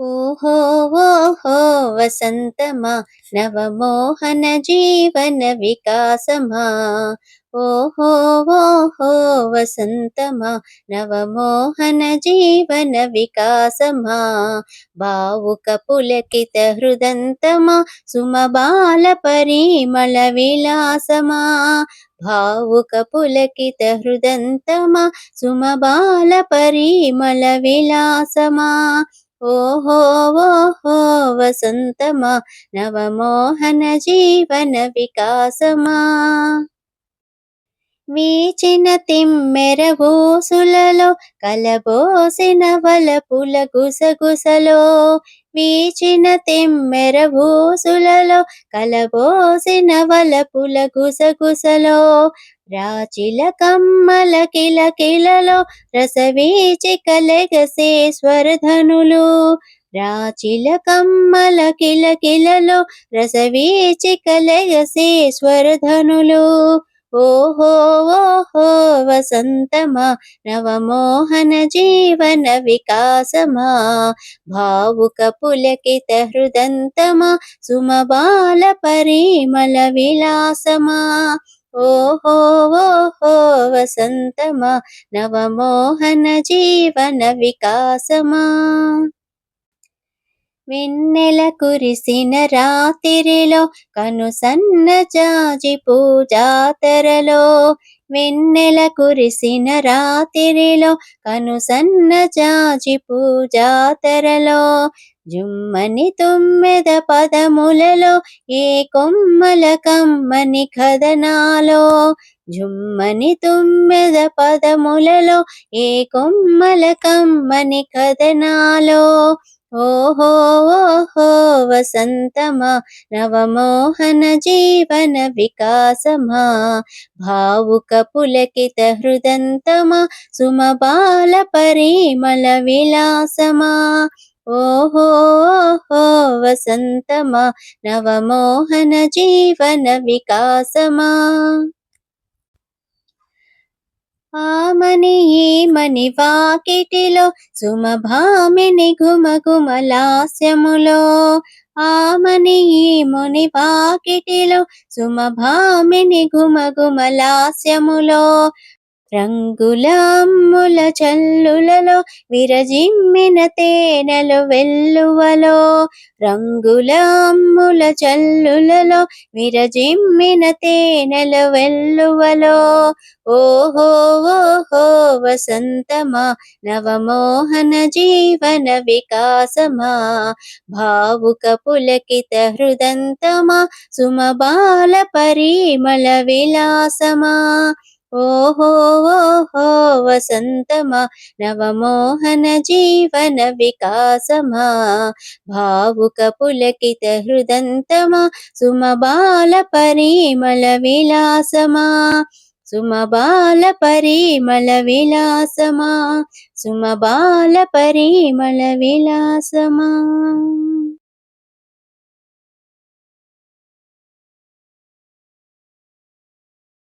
ఓహో ఓహో వసంతమా నవమోహన జీవన వికాసమా? ఓహో ఓహో వసంతమా నవమోహన జీవన వికాసమా? భావుక పులకిత హృదంతమా సుమబాల పరిమళ విలాసమా? భావుక పులకిత హృదంతమా సుమబాల పరిమళ విలాసమా? ఓహో ఓహో వసంతమా నవమోహన జీవన వికాసమా? వీచిన తిమ్మెరబూసులలో కలబోసిన వలపుల గుసగుసలో. వీచిన తిమ్మెరబూసులలో కలబోసిన వలపుల గుసగుసలో. రాచిల కమ్మల కిల కిలలో రసవీచి కలగసే స్వరధనులు. రాచిల కమ్మల కిల కిలలో రసవీచి కలగసే స్వరధనులు. ఓహో ఓహో వసంతమా నవమోహన జీవన వికాసమా భావుక పులకిత హృదంతమా సుమబాల పరిమళ విలాసమా. ఓహో ఓహో వసంతమా నవమోహన జీవన వికాసమా. వెన్నెల కురిసిన రాత్రిలో కను సన్న జాజి పూజాతరలో వెన్నెల కురిసిన రాత్రిలో కను సన్న జాజి పూజాతరలో జుమ్మని తుమ్మెద పదములలో ఏ కొమ్మల కమ్మని కథనాలో. జుమ్మని తుమ్మెద పదములలో ఏ కొమ్మల కమ్మని కథనాలో. ఓహో ఓహో వసంతమా నవమోహన జీవన వికాసమా భావుక పులకిత హృదంతమా సుమబాల పరిమళ విలాసమా. ఓహో ఓహో వసంతమా నవమోహన జీవన వికాసమా. ఆమని ఏమని వాకిటిలో సుమభామిని ఘుమఘుమలాస్యములో. ఆమని ఈముని వాకిటిలో సుమభామిని ఘుమఘుమలాస్యములో. రంగులమ్ముల చల్లులలో విరజిమ్మిన తేనెలు వెల్లువలో రంగులమ్ముల చల్లులలో విరజిమ్మిన తేనెలు వెల్లువలో. ఓహో ఓహో వసంతమా నవమోహన జీవన వికాసమా భావుక పులకిత హృదంతమా సుమబాల పరిమళ విలాసమా. ఓహో ఓహో వసంతమా నవమోహన జీవన వికాసమా? భావుక పులకిత హృదంతమా? సుమబాల పరిమళ విలాసమా? సుమబాల పరిమళ విలాసమా? సుమబాల పరిమళ విలాసమా?